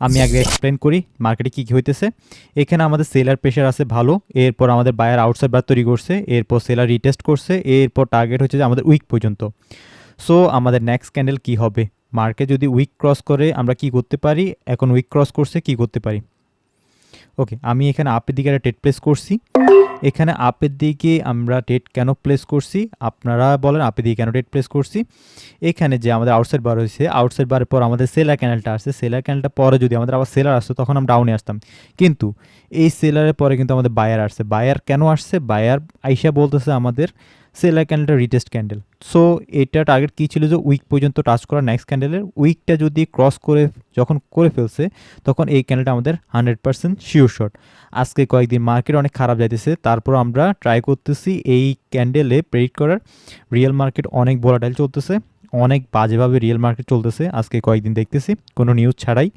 আমি আগে এক্সপ্লেন করি মার্কেটে কী কী হইতেছে। এখানে আমাদের সেলার প্রেশার আছে ভালো, এরপর আমাদের বায়ার আউটসাইড বার তৈরি করছে, এরপর সেলার রিটেস্ট করছে, এরপর টার্গেট হচ্ছে যে আমাদের উইক পর্যন্ত। সো আমাদের নেক্সট ক্যান্ডেল কি হবে? মার্কেট যদি উইক ক্রস করে আমরা কি করতে পারি? এখন উইক ক্রস করছে, কি করতে পারি? ওকে আমি এখানে আপের দিকে একটা টেট প্লেস করছি। এখানে আপের দিকে আমরা টেট কেন প্লেস করছি? আপনারা বলেন আপের দিকে কেন টেট প্লেস করছি। এখানে যে আমাদের আউটসাইড বার হয়েছে আউটসাইড বারের পর আমাদের সেলার ক্যানেলটা আসছে। সেলার ক্যানেলটা পরে যদি আমাদের আবার সেলার আসতো, তখন আমরা ডাউনে আসতাম। কিন্তু এই সেলারের পরে কিন্তু আমাদের বায়ার আসছে। বায়ার কেন আসছে? বায়ার আইসা বলতেছে আমাদের সেলার ক্যান্ডেলটা রিটেস্ট ক্যান্ডেল সো এটা টার্গেট কী ছিল যে উইক পর্যন্ত টাচ করা নেক্সট ক্যান্ডেলের উইকটা যদি ক্রস করে, যখন করে ফেলছে, তখন এই ক্যান্ডেলটা আমাদের হান্ড্রেড পার্সেন্ট শিওর শট আজকে কয়েকদিন মার্কেট অনেক খারাপ যাইতেছে। তারপর আমরা ট্রাই করতেছি এই ক্যান্ডেলে প্রেডিক্ট করার। রিয়েল মার্কেট অনেক ভোলাটাইল চলতেছে। অনেক বাজেভাবে রিয়েল মার্কেট চলতেছে। আজকে কয়েকদিন দেখতেছি। কোনো নিউজ ছাড়াই।